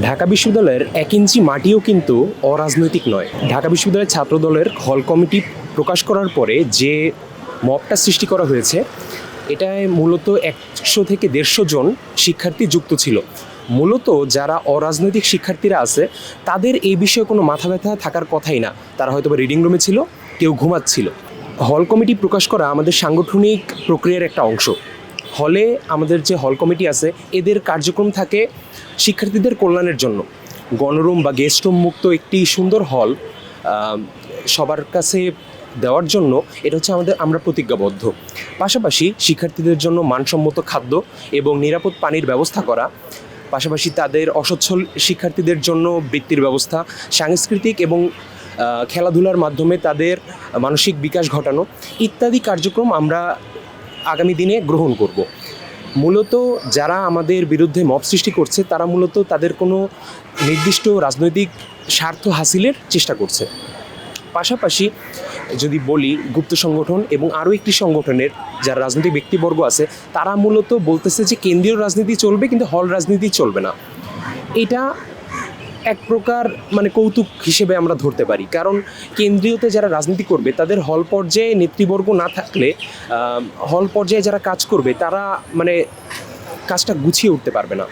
ঢাকা বিশ্ববিদ্যালয়ের এক ইঞ্চি মাটিও কিন্তু অরাজনৈতিক নয়। ঢাকা বিশ্ববিদ্যালয়ের ছাত্রদলের হল কমিটি প্রকাশ করার পরে যে মবটা সৃষ্টি করা হয়েছে, এটায় মূলত একশো থেকে দেড়শো জন শিক্ষার্থী যুক্ত ছিল। মূলত যারা অরাজনৈতিক শিক্ষার্থীরা আছে, তাদের এই বিষয়ে কোনো মাথা ব্যথা থাকার কথাই না। তারা হয়তো রিডিং রুমে ছিল, কেউ ঘুমাচ্ছিল। হল কমিটি প্রকাশ করা আমাদের সাংগঠনিক প্রক্রিয়ার একটা অংশ। হলে আমাদের যে হল কমিটি আছে, এদের কার্যক্রম থাকে শিক্ষার্থীদের কল্যাণের জন্য। গণরুম বা গেস্ট রুম মুক্ত একটি সুন্দর হল সবার কাছে দেওয়ার জন্য এটা হচ্ছে আমাদের, আমরা প্রতিজ্ঞাবদ্ধ। পাশাপাশি শিক্ষার্থীদের জন্য মানসম্মত খাদ্য এবং নিরাপদ পানির ব্যবস্থা করা, পাশাপাশি তাদের অসচ্ছল শিক্ষার্থীদের জন্য বৃত্তির ব্যবস্থা, সাংস্কৃতিক এবং খেলাধুলার মাধ্যমে তাদের মানসিক বিকাশ ঘটানো ইত্যাদি কার্যক্রম আমরা আগামী দিনে গ্রহণ করব। মূলত যারা আমাদের বিরুদ্ধে মব সৃষ্টি করছে, তারা মূলত তাদের কোনো নির্দিষ্ট রাজনৈতিক স্বার্থ হাসিলের চেষ্টা করছে। পাশাপাশি যদি বলি, গুপ্ত সংগঠন এবং আরও একটি সংগঠনের যারা রাজনৈতিক ব্যক্তিবর্গ আছে, তারা মূলত বলতেছে যে কেন্দ্রীয় রাজনীতি চলবে, কিন্তু হল রাজনীতি চলবে না। এটা এক প্রকার মানে কৌতুক হিসেবে আমরা ধরতে পারি। কারণ কেন্দ্রীয়তে যারা রাজনীতি করবে, তাদের হল পর্যায়ে নেতৃবর্গ না থাকলে হল পর্যায়ে যারা কাজ করবে, তারা মানে কাজটা গুছিয়ে উঠতে পারবে না।